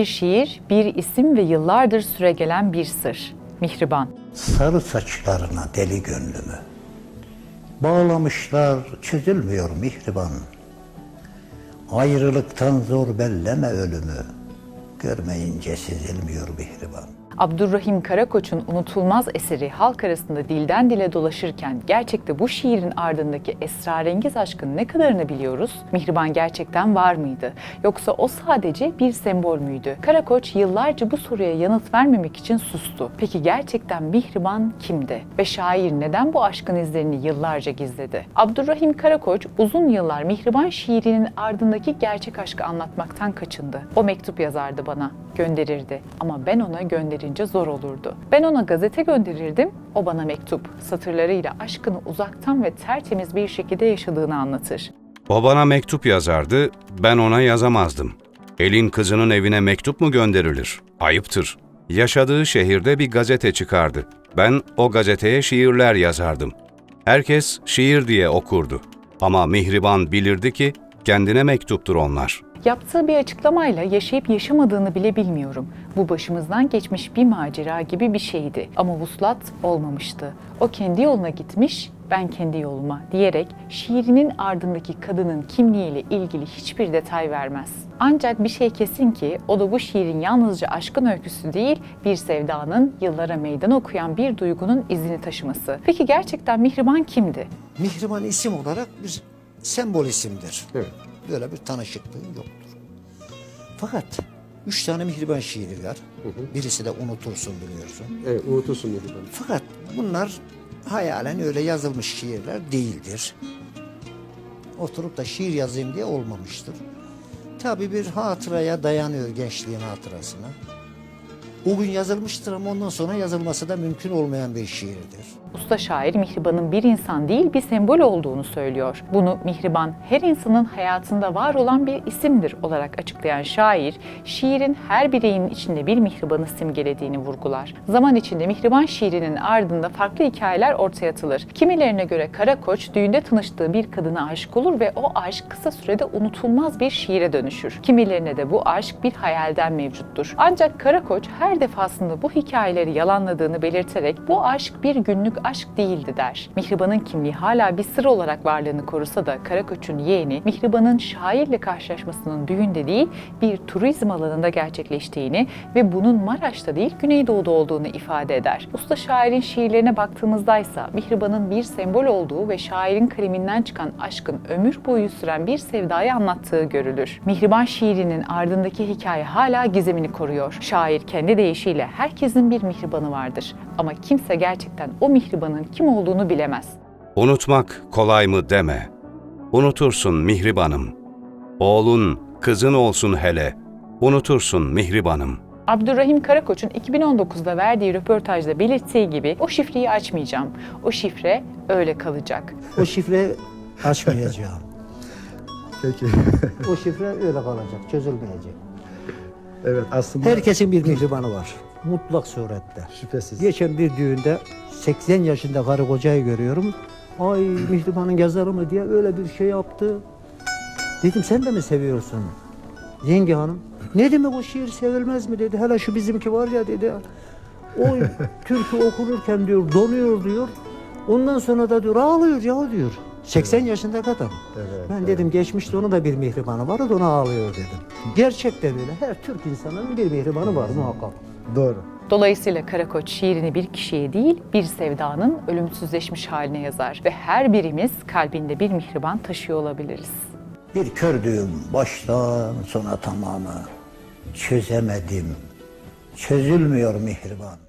Bir şiir, bir isim ve yıllardır süregelen bir sır. Mihriban. Sarı saçlarına deli gönlümü. Bağlamışlar çözülmüyor mihriban. Ayrılıktan zor belleme ölümü. Görmeyince sezilmiyor mihriban. Abdurrahim Karakoç'un unutulmaz eseri halk arasında dilden dile dolaşırken gerçekte bu şiirin ardındaki esrarengiz aşkın ne kadarını biliyoruz? Mihriban gerçekten var mıydı? Yoksa o sadece bir sembol müydü? Karakoç yıllarca bu soruya yanıt vermemek için sustu. Peki gerçekten Mihriban kimdi? Ve şair neden bu aşkın izlerini yıllarca gizledi? Abdurrahim Karakoç uzun yıllar Mihriban şiirinin ardındaki gerçek aşkı anlatmaktan kaçındı. O mektup yazardı bana, gönderirdi ama ben ona gönderince zor olurdu. Ben ona gazete gönderirdim, o bana mektup, satırlarıyla aşkını uzaktan ve tertemiz bir şekilde yaşadığını anlatır. O bana mektup yazardı, ben ona yazamazdım. Elin kızının evine mektup mu gönderilir? Ayıptır. Yaşadığı şehirde bir gazete çıkardı. Ben o gazeteye şiirler yazardım. Herkes şiir diye okurdu. Ama Mihriban bilirdi ki kendine mektuptur onlar. Yaptığı bir açıklamayla yaşayıp yaşamadığını bile bilmiyorum. Bu başımızdan geçmiş bir macera gibi bir şeydi. Ama vuslat olmamıştı. O kendi yoluna gitmiş, ben kendi yoluma diyerek şiirinin ardındaki kadının kimliğiyle ilgili hiçbir detay vermez. Ancak bir şey kesin ki o da bu şiirin yalnızca aşkın öyküsü değil, bir sevdanın yıllara meydan okuyan bir duygunun izini taşıması. Peki gerçekten Mihriban kimdi? Mihriban isim olarak bir sembol isimdir. Evet. Böyle bir tanışıklığı yoktur. Fakat üç tane Mihriban şiiri var. Birisi de unutursun biliyorsun. Evet, unutursun bana. Fakat bunlar hayalen öyle yazılmış şiirler değildir. Oturup da şiir yazayım diye olmamıştır. Tabii bir hatıraya dayanıyor gençliğin hatırasına. O gün yazılmıştır ama ondan sonra yazılması da mümkün olmayan bir şiirdir. Usta şair Mihriban'ın bir insan değil bir sembol olduğunu söylüyor. Bunu Mihriban her insanın hayatında var olan bir isimdir olarak açıklayan şair, şiirin her bireyin içinde bir Mihriban'ı simgelediğini vurgular. Zaman içinde Mihriban şiirinin ardında farklı hikayeler ortaya atılır. Kimilerine göre Karakoç düğünde tanıştığı bir kadına aşık olur ve o aşk kısa sürede unutulmaz bir şiire dönüşür. Kimilerine de bu aşk bir hayalden mevcuttur. Ancak Karakoç her defasında bu hikayeleri yalanladığını belirterek bu aşk bir günlük aşk değildi der. Mihriban'ın kimliği hala bir sır olarak varlığını korusa da Karakoç'un yeğeni Mihriban'ın şairle karşılaşmasının düğünde değil bir turizm alanında gerçekleştiğini ve bunun Maraş'ta değil Güneydoğu'da olduğunu ifade eder. Usta şairin şiirlerine baktığımızdaysa Mihriban'ın bir sembol olduğu ve şairin kaleminden çıkan aşkın ömür boyu süren bir sevdayı anlattığı görülür. Mihriban şiirinin ardındaki hikaye hala gizemini koruyor. Şair kendi deyişiyle herkesin bir mihribanı vardır ama kimse gerçekten o mihribanın kim olduğunu bilemez. Unutmak kolay mı deme. Unutursun Mihribanım. Oğlun, kızın olsun hele. Unutursun Mihribanım.'' Abdurrahim Karakoç'un 2019'da verdiği röportajda belirttiği gibi o şifreyi açmayacağım. O şifre öyle kalacak. O şifre açmayacağım. Peki. o şifre öyle kalacak, çözülmeyecek. Evet aslında Herkesin bir mihribanı var. Mutlak surette. şüphesiz. Geçen bir düğünde 80 yaşında karı kocayı görüyorum. Ay mihribanın yazarı mı diye öyle bir şey yaptı. Dedim sen de mi seviyorsun? Yenge hanım. Ne demek o şiir sevilmez mi dedi. Hele şu bizimki var ya dedi. O türkü okunurken diyor donuyor diyor. Ondan sonra da diyor ağlıyor ya diyor. 80 yaşında kadın. Evet, ben dedim geçmişte onun da bir mihribanı vardı ona ağlıyor dedim. Gerçekten öyle. Her Türk insanının bir mihribanı var muhakkak. Doğru. Dolayısıyla Karakoç şiirini bir kişiye değil, bir sevdanın ölümsüzleşmiş haline yazar ve her birimiz kalbinde bir mihriban taşıyor olabiliriz. Bir kördüğüm baştan sona tamamı çözemedim. Çözülmüyor mihriban.